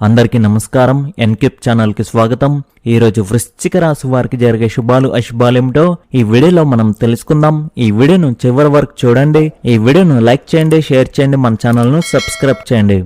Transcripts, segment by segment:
అందరికీ నమస్కారం. ఎన్కిప్ ఛానల్కి స్వాగతం. ఈరోజు వృశ్చిక రాశి వారికి జరిగే శుభాలు అశుభాలేమిటో ఈ వీడియోలో మనం తెలుసుకుందాం. ఈ వీడియోను చివరి వరకు చూడండి. ఈ వీడియోను లైక్ చేయండి షేర్ చేయండి మన ఛానల్ను సబ్స్క్రైబ్ చేయండి.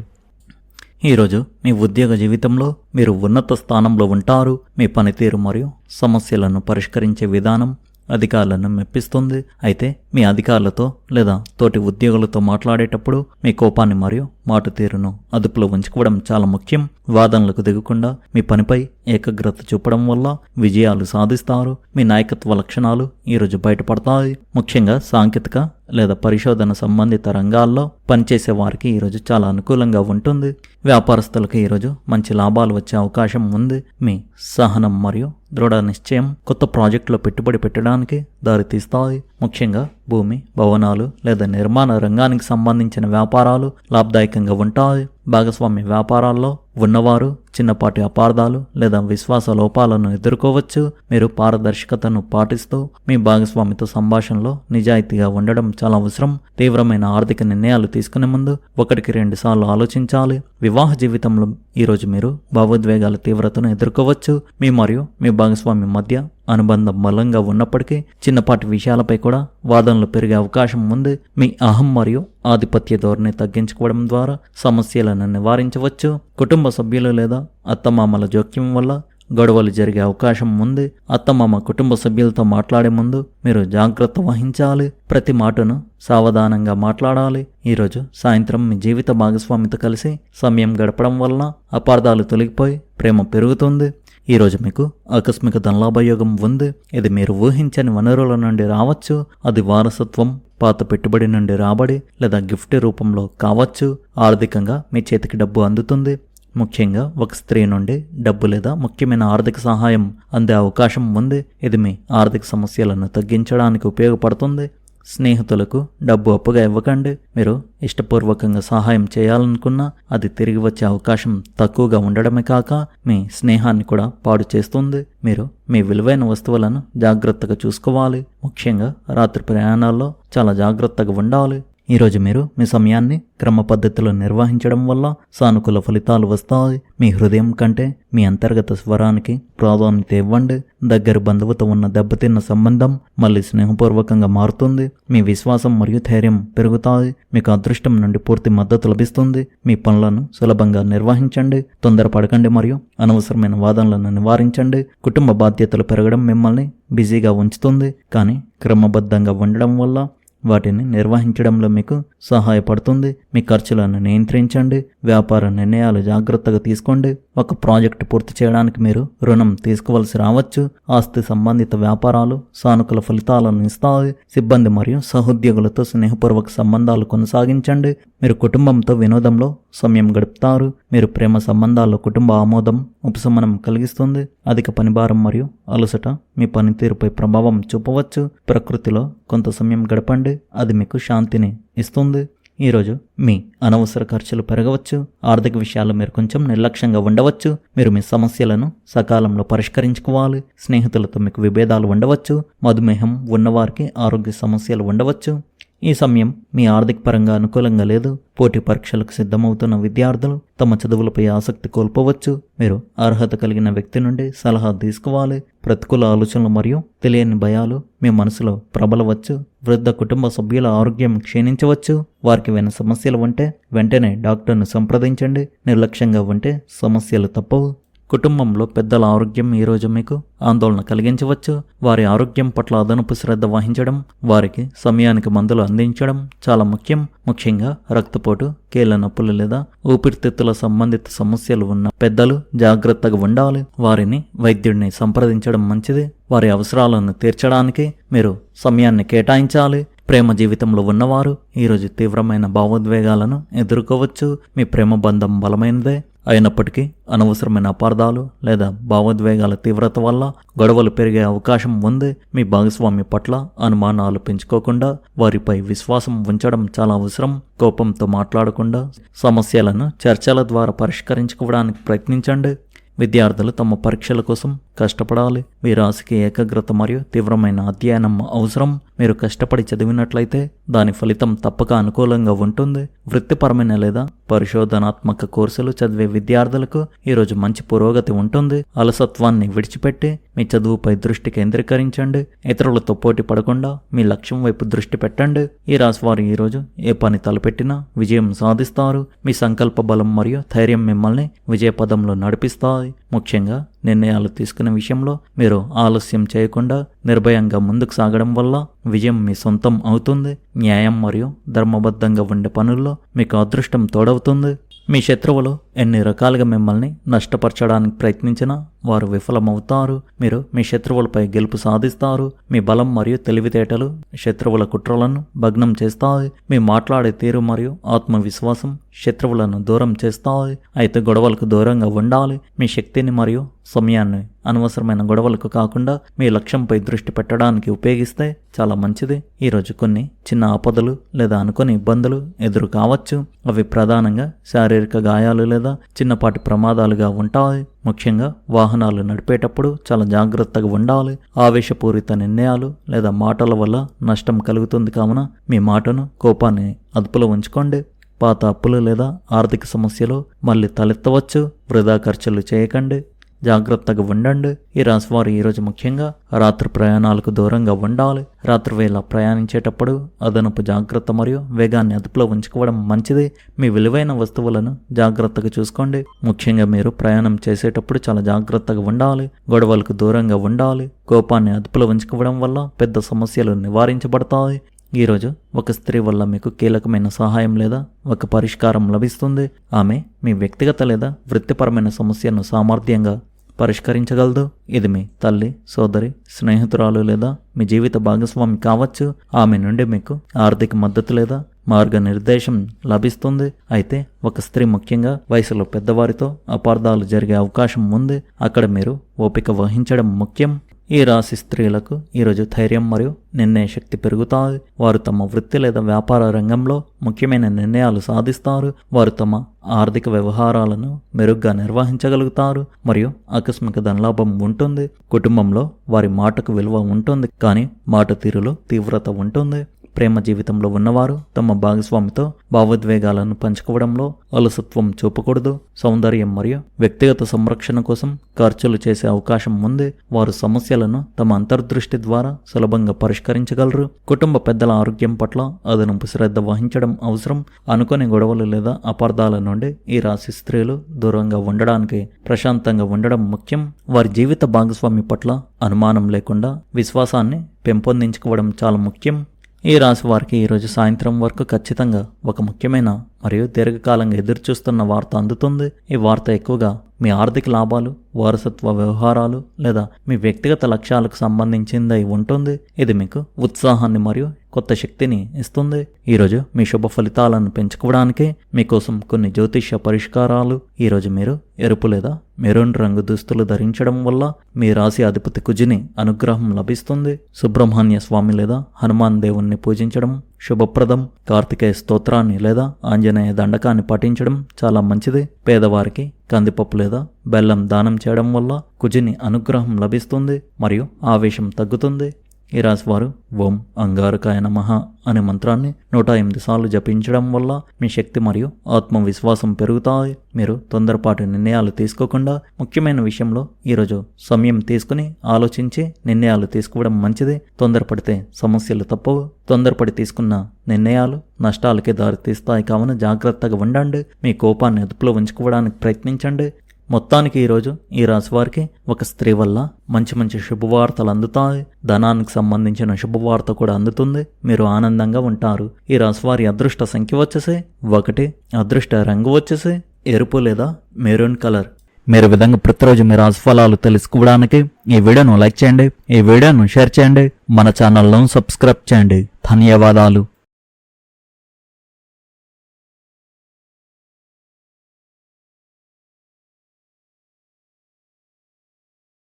ఈరోజు మీ ఉద్యోగ జీవితంలో మీరు ఉన్నత స్థానంలో ఉంటారు. మీ పనితీరు మరియు సమస్యలను పరిష్కరించే విధానం అధికారులను మెప్పిస్తుంది. అయితే మీ అధికారులతో లేదా తోటి ఉద్యోగులతో మాట్లాడేటప్పుడు మీ కోపాన్ని మరియు మాట తీరును అదుపులో ఉంచుకోవడం చాలా ముఖ్యం. వాదనలకు దిగకుండా మీ పనిపై ఏకాగ్రత చూపడం వల్ల విజయాలు సాధిస్తారు. మీ నాయకత్వ లక్షణాలు ఈరోజు బయటపడతాయి. ముఖ్యంగా సాంకేతిక లేదా పరిశోధన సంబంధిత రంగాల్లో పనిచేసే వారికి ఈరోజు చాలా అనుకూలంగా ఉంటుంది. వ్యాపారస్తులకు ఈరోజు మంచి లాభాలు వచ్చే అవకాశం ఉంది. మీ సహనం మరియు దృఢ నిశ్చయం కొత్త ప్రాజెక్టులో పెట్టుబడి పెట్టడానికి దారితీస్తాయి. ముఖ్యంగా భూమి భవనాలు లేదా నిర్మాణ రంగానికి సంబంధించిన వ్యాపారాలు లాభదాయకంగా ఉంటాయి. భాగస్వామ్య వ్యాపారాల్లో ఉన్నవారు చిన్నపాటి అపార్థాలు లేదా విశ్వాస లోపాలను ఎదుర్కోవచ్చు. మీరు పారదర్శకతను పాటిస్తూ మీ భాగస్వామితో సంభాషణలో నిజాయితీగా ఉండడం చాలా అవసరం. తీవ్రమైన ఆర్థిక నిర్ణయాలు తీసుకునే ముందు ఒకటికి రెండు సార్లు ఆలోచించాలి. వివాహ జీవితంలో ఈరోజు మీరు భావోద్వేగాల తీవ్రతను ఎదుర్కోవచ్చు. మీ మరియు మీ భాగస్వామి మధ్య అనుబంధం బలంగా ఉన్నప్పటికీ చిన్నపాటి విషయాలపై కూడా వాదనలు పెరిగే అవకాశం ఉంది. మీ అహం మరియు ఆధిపత్య ధోరణి తగ్గించుకోవడం ద్వారా సమస్యలను నివారించవచ్చు. కుటుంబ సభ్యులు లేదా అత్తమామల జోక్యం వల్ల గొడవలు జరిగే అవకాశం ఉంది. అత్తమామ కుటుంబ సభ్యులతో మాట్లాడే ముందు మీరు జాగ్రత్త వహించాలి. ప్రతి మాటను సావధానంగా మాట్లాడాలి. ఈరోజు సాయంత్రం మీ జీవిత భాగస్వామితో కలిసి సమయం గడపడం వలన అపార్థాలు తొలగిపోయి ప్రేమ పెరుగుతుంది. ఈరోజు మీకు ఆకస్మిక ధనలాభయోగం ఉంది. ఇది మీరు ఊహించని వనరుల నుండి రావచ్చు. అది వారసత్వం పాత పెట్టుబడి నుండి రాబడి లేదా గిఫ్ట్ రూపంలో కావచ్చు. ఆర్థికంగా మీ చేతికి డబ్బు అందుతుంది. ముఖ్యంగా ఒక స్త్రీ నుండి డబ్బు లేదా ముఖ్యమైన ఆర్థిక సహాయం అందే అవకాశం ఉంది. ఇది మీ ఆర్థిక సమస్యలను తగ్గించడానికి ఉపయోగపడుతుంది. స్నేహితులకు డబ్బు అప్పుగా ఇవ్వకండి. మీరు ఇష్టపూర్వకంగా సహాయం చేయాలనుకున్నా అది తిరిగి వచ్చే అవకాశం తక్కువగా ఉండడమే కాక మీ స్నేహాన్ని కూడా పాడు చేస్తుంది. మీరు మీ విలువైన వస్తువులను జాగ్రత్తగా చూసుకోవాలి. ముఖ్యంగా రాత్రి ప్రయాణాల్లో చాలా జాగ్రత్తగా ఉండాలి. ఈరోజు మీరు మీ సమయాన్ని క్రమ పద్ధతిలో నిర్వహించడం వల్ల సానుకూల ఫలితాలు వస్తాయి. మీ హృదయం కంటే మీ అంతర్గత స్వరానికి ప్రాధాన్యత ఇవ్వండి. దగ్గర బంధువుతో ఉన్న దెబ్బతిన్న సంబంధం మళ్ళీ స్నేహపూర్వకంగా మారుతుంది. మీ విశ్వాసం మరియు ధైర్యం పెరుగుతాయి. మీకు అదృష్టం నుండి పూర్తి మద్దతు లభిస్తుంది. మీ పనులను సులభంగా నిర్వహించండి. తొందరపడకండి మరియు అనవసరమైన వాదనలను నివారించండి. కుటుంబ బాధ్యతలు పెరగడం మిమ్మల్ని బిజీగా ఉంచుతుంది. కానీ క్రమబద్ధంగా ఉండడం వల్ల వాటిని నిర్వహించడంలో మీకు సహాయపడుతుంది. మీ ఖర్చులను నియంత్రించండి. వ్యాపార నిర్ణయాలు జాగ్రత్తగా తీసుకోండి. ఒక ప్రాజెక్టు పూర్తి చేయడానికి మీరు రుణం తీసుకోవలసి రావచ్చు. ఆస్తి సంబంధిత వ్యాపారాలు సానుకూల ఫలితాలను ఇస్తాయి. సిబ్బంది మరియు సహోద్యోగులతో స్నేహపూర్వక సంబంధాలు కొనసాగించండి. మీరు కుటుంబంతో వినోదంలో సమయం గడుపుతారు. మీరు ప్రేమ సంబంధాల్లో కుటుంబ ఆమోదం ఉపశమనం కలిగిస్తుంది. అధిక పనిభారం మరియు అలసట మీ పనితీరుపై ప్రభావం చూపవచ్చు. ప్రకృతిలో కొంత సమయం గడపండి. అది మీకు శాంతిని ఇస్తుంది. ఈరోజు మీ అనవసర ఖర్చులు పెరగవచ్చు. ఆర్థిక విషయాలు మీరు కొంచెం నిర్లక్ష్యంగా ఉండవచ్చు. మీరు మీ సమస్యలను సకాలంలో పరిష్కరించుకోవాలి. స్నేహితులతో మీకు విభేదాలు ఉండవచ్చు. మధుమేహం ఉన్నవారికి ఆరోగ్య సమస్యలు ఉండవచ్చు. ఈ సమయం మీ ఆర్థిక పరంగా అనుకూలంగా లేదు. పోటీ పరీక్షలకు సిద్ధమవుతున్న విద్యార్థులు తమ చదువులపై ఆసక్తి కోల్పోవచ్చు. మీరు అర్హత కలిగిన వ్యక్తి నుండి సలహా తీసుకోవాలి. ప్రతికూల ఆలోచనలు మరియు తెలియని భయాలు మీ మనసులో ప్రబలవచ్చు. వృద్ధ కుటుంబ సభ్యుల ఆరోగ్యం క్షీణించవచ్చు. వారికి వెన సమస్యలు ఉంటే వెంటనే డాక్టర్ను సంప్రదించండి. నిర్లక్ష్యంగా ఉంటే సమస్యలు తప్పవు. కుటుంబంలో పెద్దల ఆరోగ్యం ఈరోజు మీకు ఆందోళన కలిగించవచ్చు. వారి ఆరోగ్యం పట్ల అదనపు శ్రద్ధ వహించడం వారికి సమయానికి మందులు అందించడం చాలా ముఖ్యం. ముఖ్యంగా రక్తపోటు కీళ్ళ నొప్పులు లేదా ఊపిరితిత్తుల సంబంధిత సమస్యలు ఉన్న పెద్దలు జాగ్రత్తగా ఉండాలి. వారిని వైద్యుడిని సంప్రదించడం మంచిది. వారి అవసరాలను తీర్చడానికి మీరు సమయాన్ని కేటాయించాలి. ప్రేమ జీవితంలో ఉన్నవారు ఈరోజు తీవ్రమైన భావోద్వేగాలను ఎదుర్కోవచ్చు. మీ ప్రేమ బంధం బలమైనదే. అయినప్పటికీ అనవసరమైన అపార్థాలు లేదా భావోద్వేగాల తీవ్రత వల్ల గొడవలు పెరిగే అవకాశం ఉంది. మీ భాగస్వామి పట్ల అనుమానాలు పెంచుకోకుండా వారిపై విశ్వాసం ఉంచడం చాలా అవసరం. కోపంతో మాట్లాడకుండా సమస్యలను చర్చల ద్వారా పరిష్కరించుకోవడానికి ప్రయత్నించండి. విద్యార్థులు తమ పరీక్షల కోసం కష్టపడాలి. మీ రాశికి ఏకాగ్రత మరియు తీవ్రమైన అధ్యయనం అవసరం. మీరు కష్టపడి చదివినట్లయితే దాని ఫలితం తప్పక అనుకూలంగా ఉంటుంది. వృత్తిపరమైన లేదా పరిశోధనాత్మక కోర్సులు చదివే విద్యార్థులకు ఈరోజు మంచి పురోగతి ఉంటుంది. అలసత్వాన్ని విడిచిపెట్టి మీ చదువుపై దృష్టి కేంద్రీకరించండి. ఇతరులతో పోటీ పడకుండా మీ లక్ష్యం వైపు దృష్టి పెట్టండి. ఈ రాశి వారు ఈరోజు ఏ పని తలపెట్టినా విజయం సాధిస్తారు. మీ సంకల్ప బలం మరియు ధైర్యం మిమ్మల్ని విజయ పదంలో నడిపిస్తాయి. ముఖ్యంగా నిర్ణయాలు తీసుకునే విషయంలో మీరు ఆలస్యం చేయకుండా నిర్భయంగా ముందుకు సాగడం వల్ల విజయం మీ సొంతం అవుతుంది. న్యాయం మరియు ధర్మబద్ధంగా ఉండే పనుల్లో మీకు అదృష్టం తోడవుతుంది. మీ శత్రువులు ఎన్ని రకాలుగా మిమ్మల్ని నష్టపరచడానికి ప్రయత్నించినా వారు విఫలమవుతారు. మీరు మీ శత్రువులపై గెలుపు సాధిస్తారు. మీ బలం మరియు తెలివితేటలు శత్రువుల కుట్రలను భగ్నం చేస్తాయి. మీ మాట్లాడే తీరు మరియు ఆత్మవిశ్వాసం శత్రువులను దూరం చేస్తాయి. అయితే గొడవలకు దూరంగా ఉండాలి. మీ శక్తిని మరియు సమయాన్ని అనవసరమైన గొడవలకు కాకుండా మీ లక్ష్యంపై దృష్టి పెట్టడానికి ఉపయోగిస్తే చాలా మంచిది. ఈరోజు కొన్ని చిన్న ఆపదలు లేదా అనుకోని ఇబ్బందులు ఎదురు కావచ్చు. అవి ప్రధానంగా శారీరక గాయాలు లేదా చిన్నపాటి ప్రమాదాలుగా ఉంటాయి. ముఖ్యంగా వాహనాలు నడిపేటప్పుడు చాలా జాగ్రత్తగా ఉండాలి. ఆవేశపూరిత నిర్ణయాలు లేదా మాటల వల్ల నష్టం కలుగుతుంది కావున మీ మాటను కోపాన్ని అదుపులో ఉంచుకోండి. పాత అప్పులు లేదా ఆర్థిక సమస్యలు మళ్ళీ తలెత్తవచ్చు. వృధా ఖర్చులు చేయకండి. జాగ్రత్తగా ఉండండి. ఈ రాశివారు ఈరోజు ముఖ్యంగా రాత్రి ప్రయాణాలకు దూరంగా ఉండాలి. రాత్రి వేళ ప్రయాణించేటప్పుడు అదనపు జాగ్రత్త మరియు వేగాన్ని అదుపులో ఉంచుకోవడం మంచిది. మీ విలువైన వస్తువులను జాగ్రత్తగా చూసుకోండి. ముఖ్యంగా మీరు ప్రయాణం చేసేటప్పుడు చాలా జాగ్రత్తగా ఉండాలి. గొడవలకు దూరంగా ఉండాలి. కోపాన్ని అదుపులో ఉంచుకోవడం వల్ల పెద్ద సమస్యలు నివారించబడతాయి. ఈరోజు ఒక స్త్రీ వల్ల మీకు కీలకమైన సహాయం లేదా ఒక పరిష్కారం లభిస్తుంది. ఆమె మీ వ్యక్తిగత లేదా వృత్తిపరమైన సమస్యను సామర్థ్యంగా పరిష్కరించగలదు. ఇది మీ తల్లి సోదరి స్నేహితురాలు లేదా మీ జీవిత భాగస్వామి కావచ్చు. ఆమె నుండి మీకు ఆర్థిక మద్దతు లేదా మార్గనిర్దేశం లభిస్తుంది. అయితే ఒక స్త్రీ ముఖ్యంగా వయసులో పెద్దవారితో అపార్థాలు జరిగే అవకాశం ఉంది. అక్కడ మీరు ఓపిక వహించడం ముఖ్యం. ఈ రాశి స్త్రీలకు ఈరోజు ధైర్యం మరియు నిర్ణయ శక్తి పెరుగుతాయి. వారు తమ వృత్తి లేదా వ్యాపార రంగంలో ముఖ్యమైన నిర్ణయాలు సాధిస్తారు. వారు తమ ఆర్థిక వ్యవహారాలను మెరుగ్గా నిర్వహించగలుగుతారు మరియు ఆకస్మిక ధనలాభం ఉంటుంది. కుటుంబంలో వారి మాటకు విలువ ఉంటుంది. కానీ మాట తీరులో తీవ్రత ఉంటుంది. ప్రేమ జీవితంలో ఉన్నవారు తమ భాగస్వామితో భావోద్వేగాలను పంచుకోవడంలో అలసత్వం చూపకూడదు. సౌందర్యం మరియు వ్యక్తిగత సంరక్షణ కోసం ఖర్చులు చేసే అవకాశం ఉంది వారు సమస్యలను తమ అంతర్దృష్టి ద్వారా సులభంగా పరిష్కరించగలరు. కుటుంబ పెద్దల ఆరోగ్యం పట్ల అదనపు శ్రద్ధ వహించడం అవసరం. అనుకోని గొడవలు లేదా అపార్థాల నుండి ఈ రాశి స్త్రీలు దూరంగా ఉండడానికి ప్రశాంతంగా ఉండడం ముఖ్యం. వారి జీవిత భాగస్వామి పట్ల అనుమానం లేకుండా విశ్వాసాన్ని పెంపొందించుకోవడం చాలా ముఖ్యం. ఈ రాశి వారికి ఈరోజు సాయంత్రం వరకు ఖచ్చితంగా ఒక ముఖ్యమైన మరియు దీర్ఘకాలంగా ఎదురుచూస్తున్న వార్త అందుతుంది. ఈ వార్త ఎక్కువగా మీ ఆర్థిక లాభాలు వారసత్వ వ్యవహారాలు లేదా మీ వ్యక్తిగత లక్ష్యాలకు సంబంధించిందై ఉంటుంది. ఇది మీకు ఉత్సాహాన్ని మరియు కొత్త శక్తిని ఇస్తుంది. ఈరోజు మీ శుభ ఫలితాలను పెంచుకోవడానికి మీకోసం కొన్ని జ్యోతిష్య పరిష్కారాలు ఈరోజు మీరు ఎరుపు లేదా మెరూన్ రంగు దుస్తులు ధరించడం వల్ల మీ రాశి అధిపతి కుజిని అనుగ్రహం లభిస్తుంది. సుబ్రహ్మణ్య స్వామి లేదా హనుమాన్ దేవుణ్ణి పూజించడం శుభప్రదం. కార్తికేయ స్తోత్రాన్ని లేదా ఆంజనేయ దండకాన్ని పఠించడం చాలా మంచిది. పేదవారికి కందిపప్పు లేదా బెల్లం దానం చేయడం వల్ల కుజిని అనుగ్రహం లభిస్తుంది మరియు ఆవేశం తగ్గుతుంది. ఈ రాశివారు ఓం అంగారకాయ నమః అనే మంత్రాన్ని నూట ఎనిమిది సార్లు జపించడం వల్ల మీ శక్తి మరియు ఆత్మవిశ్వాసం పెరుగుతాయి. మీరు తొందరపాటు నిర్ణయాలు తీసుకోకుండా ముఖ్యమైన విషయంలో ఈరోజు సమయం తీసుకుని ఆలోచించి నిర్ణయాలు తీసుకోవడం మంచిది. తొందరపడితే సమస్యలు తప్పవు. తొందరపడి తీసుకున్న నిర్ణయాలు నష్టాలకే దారితీస్తాయి. కావున జాగ్రత్తగా ఉండండి. మీ కోపాన్ని అదుపులో ఉంచుకోవడానికి ప్రయత్నించండి. మొత్తానికి ఈరోజు ఈ రాశివారికి ఒక స్త్రీ వల్ల మంచి మంచి శుభవార్తలు అందుతాయి. ధనానికి సంబంధించిన శుభవార్త కూడా అందుతుంది. మీరు ఆనందంగా ఉంటారు. ఈ రాశివారి అదృష్ట సంఖ్య వచ్చేసి ఒకటి. అదృష్ట రంగు వచ్చేసి ఎరుపు లేదా మెరూన్ కలర్. మీరు విధంగా ప్రతిరోజు మీ రాశిఫలాలు తెలుసుకోవడానికి ఈ వీడియోను లైక్ చేయండి. ఈ వీడియోను షేర్ చేయండి. మన ఛానల్ను సబ్స్క్రైబ్ చేయండి. ధన్యవాదాలు.